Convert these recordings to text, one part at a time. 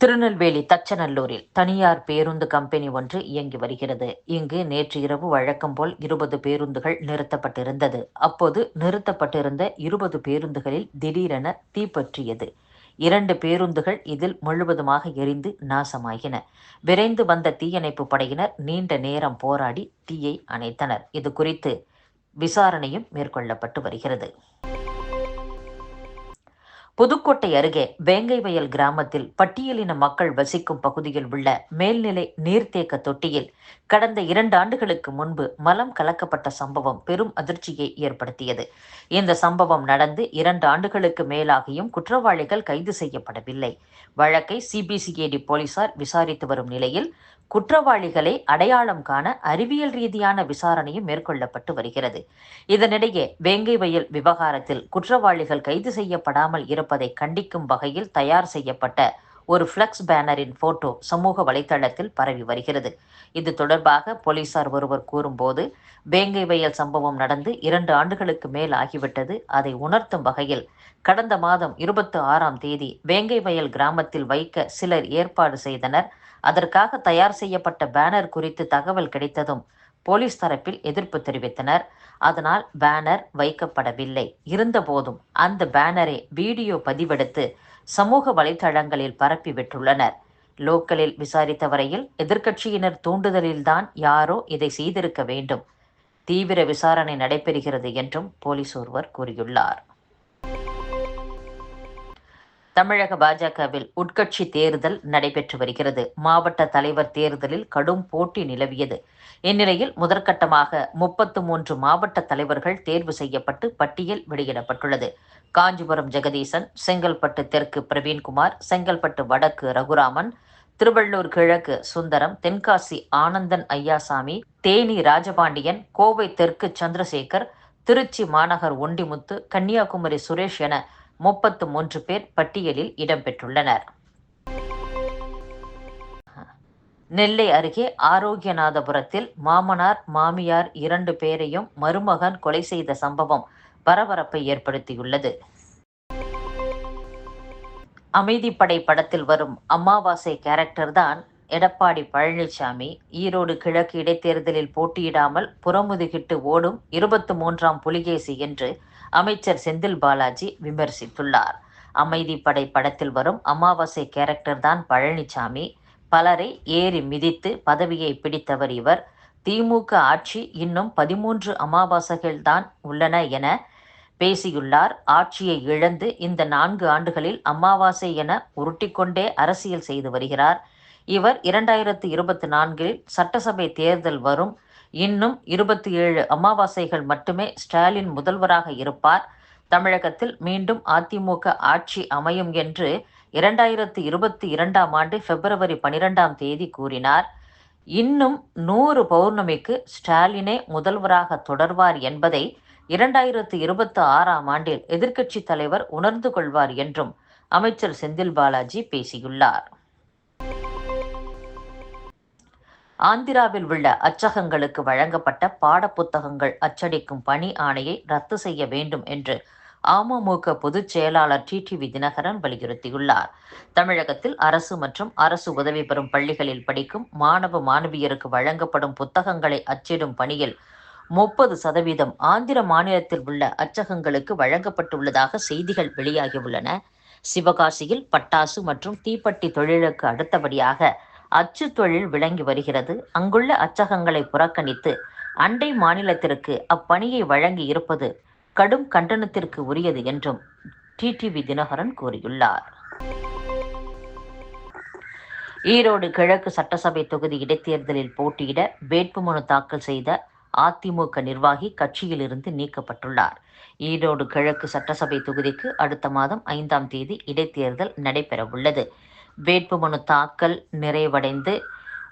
திருநெல்வேலி தச்சநல்லூரில் தனியார் பேருந்து கம்பெனி ஒன்று இயங்கி வருகிறது. இங்கு நேற்று இரவு வழக்கம் போல் இருபது பேருந்துகள் நிறுத்தப்பட்டிருந்தது. அப்போது நிறுத்தப்பட்டிருந்த இருபது பேருந்துகளில் திடீரென தீப்பற்றியது இரண்டு பேருந்துகள் இதில் முழுவதுமாக எரிந்து நாசமாகின. விரைந்து வந்த தீயணைப்பு படையினர் நீண்ட நேரம் போராடி தீயை அணைத்தனர். இது குறித்து விசாரணையும் மேற்கொள்ளப்பட்டு வருகிறது. புதுக்கோட்டை அருகே வேங்கை வயல் கிராமத்தில் பட்டியலின மக்கள் வசிக்கும் பகுதியில் உள்ள மேல்நிலை நீர்த்தேக்க தொட்டியில் கடந்த இரண்டு ஆண்டுகளுக்கு முன்பு மலம் கலக்கப்பட்ட சம்பவம் பெரும் அதிர்ச்சியை ஏற்படுத்தியது. இந்த சம்பவம் நடந்து இரண்டு ஆண்டுகளுக்கு மேலாகியும் குற்றவாளிகள் கைது செய்யப்படவில்லை. வழக்கை சிபிசிஐடி போலீசார் விசாரித்து வரும் நிலையில் குற்றவாளிகளை அடையாளம் காண அறிவியல் ரீதியான விசாரணையும் மேற்கொள்ளப்பட்டு வருகிறது. இதனிடையே வேங்கை வயல் விவகாரத்தில் குற்றவாளிகள் கைது செய்யப்படாமல் இருப்பதை கண்டிக்கும் வகையில் தயார் செய்யப்பட்ட ஒரு ஃப்ளெக்ஸ் பேனரின் போட்டோ சமூக வலைதளத்தில் பரவி வருகிறது. இது தொடர்பாக போலீசார் ஒருவர் கூறும்போது வேங்கை வயல் சம்பவம் நடந்து இரண்டு ஆண்டுகளுக்கு மேல் ஆகிவிட்டது. அதை உணர்த்தும் வகையில் கடந்த மாதம் இருபத்தி ஆறாம் தேதி வேங்கை வயல் கிராமத்தில் வைக்க சிலர் ஏற்பாடு செய்தனர். அதற்காக தயார் செய்யப்பட்ட பேனர் குறித்து தகவல் கிடைத்ததும் போலீஸ் தரப்பில் எதிர்ப்பு தெரிவித்தனர். அதனால் பேனர் வைக்கப்படவில்லை. இருந்தபோதும் அந்த பேனரை வீடியோ பதிவெடுத்து சமூக வலைதளங்களில் பரப்பி விட்டுள்ளனர். லோக்கலில் விசாரித்த வரையில் எதிர்க்கட்சியினர் தூண்டுதலில்தான் யாரோ இதை செய்திருக்க வேண்டும். தீவிர விசாரணை நடைபெறுகிறது என்றும் போலீஸ் ஒருவர் கூறியுள்ளார். தமிழக பாஜகவில் உட்கட்சி தேர்தல் நடைபெற்று வருகிறது. மாவட்ட தலைவர் தேர்தலில் கடும் போட்டி நிலவியது. இந்நிலையில் முதற்கட்டமாக முப்பத்து மூன்று மாவட்ட தலைவர்கள் தேர்வு செய்யப்பட்டு பட்டியல் வெளியிடப்பட்டுள்ளது. காஞ்சிபுரம் ஜெகதீசன் செங்கல்பட்டு தெற்கு பிரவீன்குமார் செங்கல்பட்டு வடக்கு ரகுராமன் திருவள்ளூர் கிழக்கு சுந்தரம் தென்காசி ஆனந்தன் ஐயாசாமி தேனி ராஜபாண்டியன் கோவை தெற்கு சந்திரசேகர் திருச்சி மாநகர் ஒண்டிமுத்து கன்னியாகுமரி சுரேஷ் என முப்பத்து மூன்று பேர் பட்டியலில் இடம்பெற்றுள்ளனர். நெல்லை அருகே ஆரோக்கியநாதபுரத்தில் மாமனார் மாமியார் இரண்டு பேரையும் மருமகன் கொலை செய்த சம்பவம் பரபரப்பை ஏற்படுத்தியுள்ளது. அமைதிப்படை படத்தில் வரும் அமாவாசை கேரக்டர் தான் எடப்பாடி பழனிசாமி ஈரோடு கிழக்கு இடைத்தேர்தலில் போட்டியிடாமல் புறமுதுகிட்டு ஓடும் இருபத்து மூன்றாம் புலிகேசி என்று அமைச்சர் செந்தில் பாலாஜி விமர்சித்துள்ளார். அமைதிப்படை படத்தில் வரும் அமாவாசை கேரக்டர் தான் பழனிசாமி பலரை ஏறி மிதித்து பதவியை பிடித்தவர் இவர். திமுக ஆட்சி இன்னும் பதிமூன்று அமாவாசைகள் தான் உள்ளன என பேசியுள்ளார். ஆட்சியை இழந்து இந்த நான்கு ஆண்டுகளில் அமாவாசை என உருட்டிக்கொண்டே அரசியல் செய்து வருகிறார். இவர் இரண்டாயிரத்து இருபத்தி நான்கில் சட்டசபை தேர்தல் வரும் இன்னும் இருபத்தி ஏழு அமாவாசைகள் மட்டுமே ஸ்டாலின் முதல்வராக இருப்பார். தமிழகத்தில் மீண்டும் அதிமுக ஆட்சி அமையும் என்று இரண்டாயிரத்து இருபத்தி இரண்டாம் ஆண்டு பிப்ரவரி பனிரெண்டாம் தேதி கூறினார். இன்னும் நூறு பௌர்ணமிக்கு ஸ்டாலினே முதல்வராக தொடர்வார் என்பதை இரண்டாயிரத்து இருபத்தி ஆறாம் ஆண்டில் எதிர்க்கட்சி தலைவர் உணர்ந்து கொள்வார் என்றும் அமைச்சர் செந்தில் பாலாஜி பேசியுள்ளார். ஆந்திராவில் உள்ள அச்சகங்களுக்கு வழங்கப்பட்ட பாடப்புத்தகங்கள் அச்சடிக்கும் பணி ஆணையை ரத்து செய்ய வேண்டும் என்று அமமுக பொதுச் செயலாளர் டிடிவி தினகரன் வலியுறுத்தியுள்ளார். தமிழகத்தில் அரசு மற்றும் அரசு உதவி பெறும் பள்ளிகளில் படிக்கும் மாணவ மாணவியருக்கு வழங்கப்படும் புத்தகங்களை அச்சிடும் பணியில் முப்பது சதவீதம் ஆந்திர மாநிலத்தில் உள்ள அச்சகங்களுக்கு வழங்கப்பட்டுள்ளதாக செய்திகள் வெளியாகியுள்ளன. சிவகாசியில் பட்டாசு மற்றும் தீப்பெட்டி தொழிலுக்கு அடுத்தபடியாக அச்சு தொழில் விளங்கி வருகிறது. அங்குள்ள அச்சகங்களை புறக்கணித்து அண்டை மாநிலத்திற்கு அப்பணியை வழங்கி இருப்பது கடும் கண்டனத்திற்கு உரியது என்றும் டிடிவி தினகரன் கூறியுள்ளார். ஈரோடு கிழக்கு சட்டசபை தொகுதி இடைத்தேர்தலில் போட்டியிட வேட்புமனு தாக்கல் செய்த அதிமுக நிர்வாகி கட்சியிலிருந்து நீக்கப்பட்டுள்ளார். ஈரோடு கிழக்கு சட்டசபை தொகுதிக்கு அடுத்த மாதம் ஐந்தாம் தேதி இடைத்தேர்தல் நடைபெறவுள்ளது. வேட்புமனு தாக்கல் நிறைவடைந்து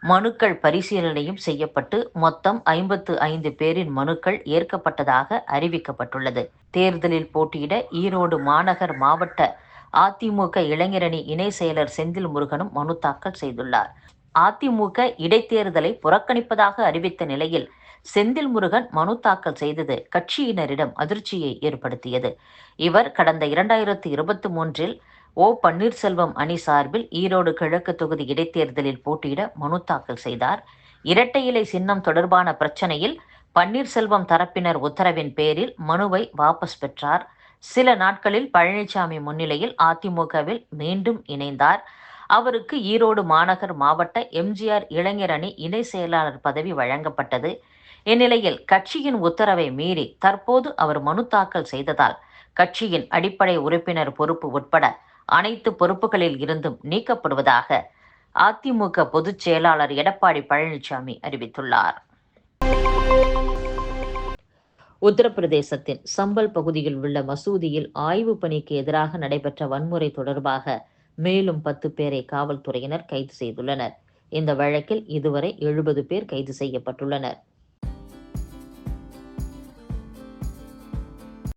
மனுக்கள் பரிசீலனையும் செய்யப்பட்டு மொத்தம் ஐம்பத்து ஐந்து பேரின் மனுக்கள் ஏற்கப்பட்டதாக அறிவிக்கப்பட்டுள்ளது. தேர்தலில் போட்டியிட ஈரோடு மாநகர் மாவட்ட அதிமுக இளைஞரணி இணை செயலர் செந்தில் முருகனும் மனு தாக்கல் செய்துள்ளார். அதிமுக இடைத்தேர்தலை புறக்கணிப்பதாக அறிவித்த நிலையில் செந்தில் முருகன் மனு தாக்கல் செய்தது கட்சியினரிடம் அதிர்ச்சியை ஏற்படுத்தியது. இவர் கடந்த இரண்டாயிரத்தி இருபத்தி மூன்றில் ஓ பன்னீர்செல்வம் அணி சார்பில் ஈரோடு கிழக்கு தொகுதி இடைத்தேர்தலில் போட்டியிட மனு தாக்கல் செய்தார். இரட்டை இலை சின்னம் தொடர்பான பிரச்சனையில் பன்னீர்செல்வம் தரப்பினர் உத்தரவின் பேரில் மனுவை வாபஸ் பெற்றார். சில நாட்களில் பழனிசாமி முன்னிலையில் அதிமுகவில் மீண்டும் இணைந்தார். அவருக்கு ஈரோடு மாநகர் மாவட்ட எம்ஜிஆர் இளைஞர் அணி இணை செயலாளர் பதவி வழங்கப்பட்டது. இந்நிலையில் கட்சியின் உத்தரவை மீறி தற்போது அவர் மனு தாக்கல் செய்ததால் கட்சியின் அடிப்படை உறுப்பினர் பொறுப்பு உட்பட அனைத்து பொறுப்புகளில் இருந்தும் நீக்கப்படுவதாக அதிமுக பொதுச் செயலாளர் எடப்பாடி பழனிசாமி அறிவித்துள்ளார். உத்தரப்பிரதேசத்தின் சம்பல் பகுதியில் உள்ள மசூதியில் ஆய்வு பணிக்கு எதிராக நடைபெற்ற வன்முறை தொடர்பாக மேலும் பத்து பேரை காவல்துறையினர் கைது செய்துள்ளனர். இந்த வழக்கில் இதுவரை எழுபது பேர் கைது செய்யப்பட்டுள்ளனர்.